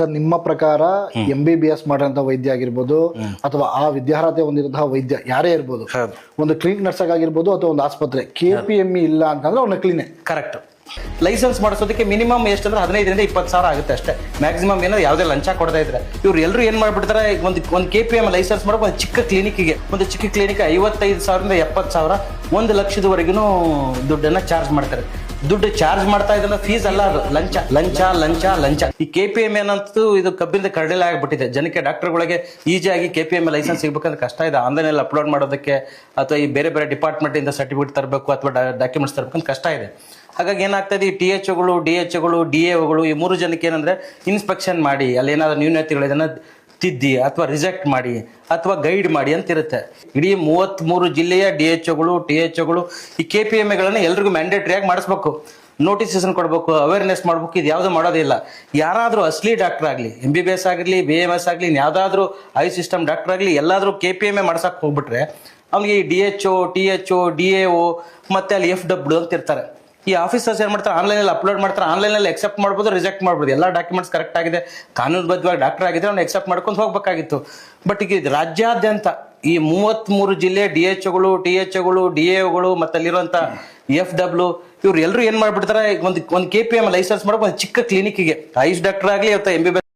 Sir ನಿಮ್ಮ ಪ್ರಕಾರ M B B S ವೈದ್ಯ ಆಗಿರ್ಬೋದು ಅಥವಾ ಆ ವಿದ್ಯಾರ್ಹತೆ ಹೊಂದಿರುವಂತಹ ವೈದ್ಯ ಯಾರೇ ಇರ್ಬೋದು ಒಂದು ಕ್ಲಿನಿಕ್ ನರ್ಸ್ ಆಗಿರ್ಬೋದು ಅಥವಾ ಒಂದು ಆಸ್ಪತ್ರೆ ಕೆ ಪಿ ಎಂ ಇ ಇಲ್ಲ ಅಂತಂದ್ರೆ ಅವ್ನ ಕ್ಲಿನಿಕ್ ಕರೆಕ್ಟ್ ಲೈಸೆನ್ಸ್ ಮಾಡಿಸೋದಕ್ಕೆ ಮಿನಿಮಮ್ ಎಷ್ಟಂದ್ರೆ ಹದಿನೈದರಿಂದ ಇಪ್ಪತ್ತು ಸಾವಿರ ಆಗುತ್ತೆ ಅಷ್ಟೇ. ಮ್ಯಾಕ್ಸಿಮಮ್ ಏನೋ ಯಾವುದೇ ಲಂಚ ಕೊಡ್ತಾ ಇದ್ರೆ. ಇವ್ರು ಎಲ್ಲರೂ ಏನು ಮಾಡ್ಬಿಡ್ತಾರೆ ಒಂದು ಒಂದು ಕೆ ಪಿ ಎಂ ಲೈಸೆನ್ಸ್ ಮಾಡೋಕೆ ಒಂದು ಚಿಕ್ಕ ಕ್ಲಿನಿಕ್ಗೆ ಒಂದು ಚಿಕ್ಕ ಕ್ಲಿನಿಕ್ ಐವತ್ತೈದು ಸಾವಿರದಿಂದ ಎಪ್ಪತ್ತು ಸಾವಿರ ಒಂದು ಲಕ್ಷದವರೆಗೂ ದುಡ್ಡನ್ನ ಚಾರ್ಜ್ ಮಾಡ್ತಾರೆ. ದುಡ್ಡು ಚಾರ್ಜ್ ಮಾಡ್ತಾ ಇದ್ದಲ್ಲ ಫೀಸ್ ಅಲ್ಲ ಅದು. ಲಂಚ ಲಂಚ ಲಂಚ ಲಂಚ. ಈ ಕೆ ಪಿ ಎಂ ಏನಂತೂ ಇದು ಕಬ್ಬಿಂದ ಕರಡಿಲ ಆಗಿಬಿಟ್ಟಿದೆ. ಜನಕ್ಕೆ ಡಾಕ್ಟರ್ಗಳಿಗೆ ಈಸಿಯಾಗಿ ಕೆ ಪಿ ಎಂ ಲೈಸೆನ್ಸ್ ಸಿಗಬೇಕಂದ್ರೆ ಕಷ್ಟ ಇದೆ. ಆನ್ಲೈನಲ್ಲಿ ಅಪ್ಲೋಡ್ ಮಾಡೋದಕ್ಕೆ ಅಥವಾ ಈ ಬೇರೆ ಬೇರೆ ಡಿಪಾರ್ಟ್ಮೆಂಟಿಂದ ಸರ್ಟಿಫಿಕೇಟ್ ತರಬೇಕು ಅಥವಾ ಡಾಕ್ಯುಮೆಂಟ್ಸ್ ತರಬೇಕಂತ ಕಷ್ಟ ಇದೆ. ಹಾಗಾಗಿ ಏನಾಗ್ತದೆ ಈ ಟಿ ಎಚ್ ಒಗಳು ಡಿ ಎಚ್ ಒಗಳು ಡಿ ಎಗಳು ಈ ಮೂರು ಜನಕ್ಕೆ ಏನಂದ್ರೆ ಇನ್ಸ್ಪೆಕ್ಷನ್ ಮಾಡಿ. ಅಲ್ಲಿ ಏನಾದ್ರು ನ್ಯೂನತೆಗಳು ಇದನ್ನ ತಿದ್ದಿ ಅಥವಾ ರಿಜೆಕ್ಟ್ ಮಾಡಿ ಅಥವಾ ಗೈಡ್ ಮಾಡಿ ಅಂತ ಇರುತ್ತೆ. ಇಡೀ ಮೂವತ್ತ್ಮೂರು ಜಿಲ್ಲೆಯ ಡಿ ಎಚ್ ಒಗಳು ಟಿ ಎಚ್ ಒಗಳು ಈ ಕೆ ಪಿ ಎಂ ಎಗಳನ್ನು ಎಲ್ರಿಗೂ ಮ್ಯಾಂಡೇಟ್ರಿಯಾಗಿ ಮಾಡಿಸ್ಬೇಕು. ನೋಟಿಸೇಷನ್ ಕೊಡಬೇಕು ಅವೇರ್ನೆಸ್ ಮಾಡ್ಬೇಕು, ಇದು ಯಾವುದು ಮಾಡೋದಿಲ್ಲ. ಯಾರಾದರೂ ಅಸಲಿ ಡಾಕ್ಟರ್ ಆಗಲಿ ಎಂ ಬಿ ಬಿ ಎಸ್ ಆಗಿರಲಿ ಬಿ ಎಂ ಎಸ್ ಆಗಲಿ ಯಾವುದಾದ್ರೂ ಐ ಸಿಸ್ಟಮ್ ಡಾಕ್ಟರ್ ಆಗಲಿ, ಎಲ್ಲಾದರೂ ಕೆ ಪಿ ಎಂ ಎ ಮಾಡ್ಸೋಕೆ ಹೋಗ್ಬಿಟ್ರೆ, ಅವ್ನಿಗೆ ಈ D H O T H O D A O ಮತ್ತೆ ಅಲ್ಲಿ ಎಫ್ ಡಬ್ಲ್ಯೂ ಅಂತ ಇರ್ತಾರೆ. ಈ ಆಫೀಸರ್ಸ್ ಏನು ಮಾಡ್ತಾರೆ? ಆನ್ಲೈನಲ್ಲಿ ಅಪ್ಲೋಡ್ ಮಾಡ್ತಾರೆ. ಆನ್ಲೈನಲ್ಲಿ ಎಕ್ಸೆಪ್ಟ್ ಮಾಡ್ಬೋದು ರಿಜೆಕ್ಟ್ ಮಾಡ್ಬೋದು. ಎಲ್ಲ ಡಾಕ್ಯುಮೆಂಟ್ಸ್ ಕರೆಕ್ಟ್ ಆಗಿದೆ. ಕಾನೂನುಬದ್ಧವಾಗಿ ಡಾಕ್ಟರ್ ಆಗಿದ್ರೆ ಅವ್ನು ಎಕ್ಸೆಪ್ಟ್ ಮಾಡ್ಕೊಂಡು ಹೋಗ್ಬೇಕಾಗಿತ್ತು. ಬಟ್ ಈಗ ರಾಜ್ಯಾದ್ಯಂತ ಈ ಮೂವತ್ತ್ಮೂರು ಜಿಲ್ಲೆ ಡಿ ಎಚ್ ಒಗಳು ಟಿ ಎಚ್ ಒಗಳು ಡಿ ಎಗಳು ಮತ್ತೆ ಅಲ್ಲಿರುವಂಥ ಎಫ್ ಡಬ್ಲ್ಯೂ ಇವ್ರು ಎಲ್ಲರೂ ಏನು ಮಾಡ್ಬಿಡ್ತಾರೆ? ಒಂದು ಒಂದು ಕೆ ಪಿ ಎಂ ಲೈಸೆನ್ಸ್ ಮಾಡೋಕೆ ಒಂದು ಚಿಕ್ಕ ಕ್ಲಿನಿಕ್ಗೆ ಐಸ್ ಡಾಕ್ಟರ್ ಆಗಲಿ ಅಥವಾ ಎಂ ಬಿ